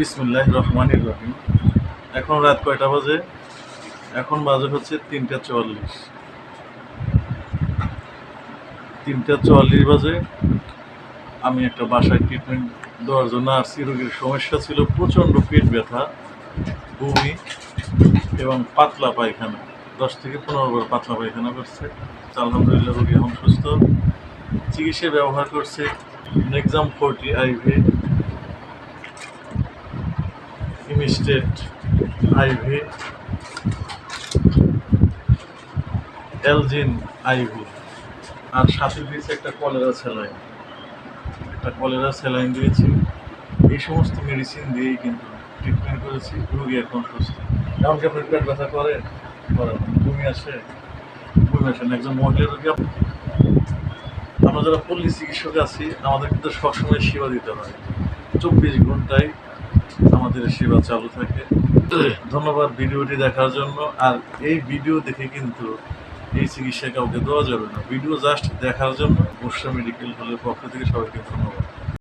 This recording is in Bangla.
বিসমুল্লাহ রহমানির রহিম। এখন রাত কয়টা বাজে? এখন বাজে হচ্ছে তিনটা চুয়াল্লিশ। তিনটা চুয়াল্লিশ বাজে। আমি একটা বাসায় ট্রিটমেন্ট দেওয়ার জন্য আসছি। রোগীর সমস্যা ছিল প্রচণ্ড পেট ব্যথা, বমি এবং পাতলা পায়খানা। দশ থেকে পনেরো বার পাতলা পায়খানা করছে। আলহামদুলিল্লাহ রোগী এখন সুস্থ। চিকিৎসা ব্যবহার করছে Nexum forty IV Emistat IV Algin IV আর সাথে দিয়েছে একটা কলেরা স্যালাইন। একটা কলেরা স্যালাইন দিয়েছি। এই সমস্ত মেডিসিন দিয়েই কিন্তু ট্রিটমেন্ট করেছি। রোগী এখন সুস্থ। এমনকি আপনার পেট ব্যথা করে বমি আসে বমি আসে না। একজন মহিলা রোগী আমরা যারা পল্লী চিকিৎসক আছি, আমাদের কিন্তু সবসময় সেবা দিতে হয়। চব্বিশ ঘন্টায় আমাদের সেবা চালু থাকে। ধন্যবাদ ভিডিওটি দেখার জন্য। আর এই ভিডিও দেখে কিন্তু এই চিকিৎসা কাউকে দেওয়া যাবে না। ভিডিও জাস্ট দেখার জন্য বর্ষা মেডিকেল হলের পক্ষ থেকে সবাইকে ধন্যবাদ।